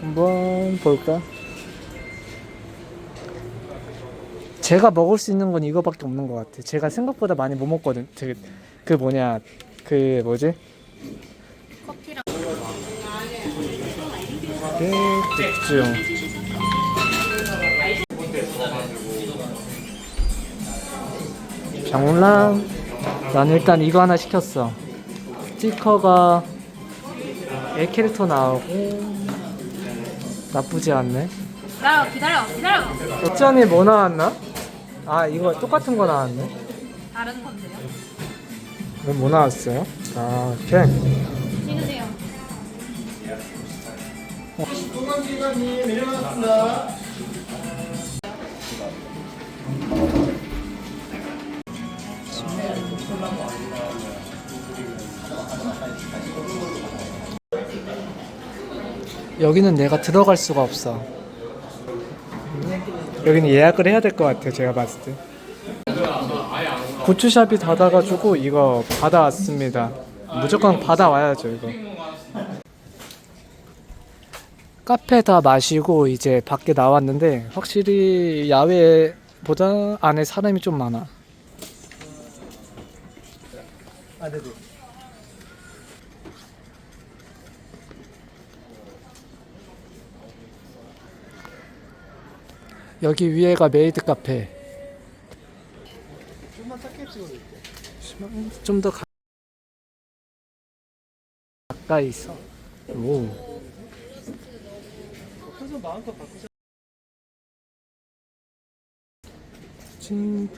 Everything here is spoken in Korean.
한번 볼까? 제가 먹을 수 있는 건 이거밖에 없는 것 같아. 제가 생각보다 많이 못 먹거든. 그, 그 뭐냐, 그 뭐지? 커피랑 네, 집중. 장훈람, 난 일단 이거 하나 시켰어. 스티커가 애 캐릭터 나오고 나쁘지 않네. 기다려 기다려 기다려 어쩌니 뭐 나왔나? 아 이거 똑같은 거 나왔네. 다른 건데요 그럼 뭐 나왔어요? 아 오케이. 찍으세요 여기는 내가 들어갈 수가 없어. 여기는 예약을 해야 될 것 같아요. 제가 봤을 때. 고추샵이 닫아가지고 이거 받아왔습니다. 무조건 받아와야죠 이거. 카페 다 마시고 이제 밖에 나왔는데 확실히 야외보다 안에 사람이 좀 많아. 아, 네 네. 여기 위에가 메이드 카페. 좀만 작게 찍어줄게. 좀 더 가까이 있어. 오. 그래서 마음껏 바꾸자. 진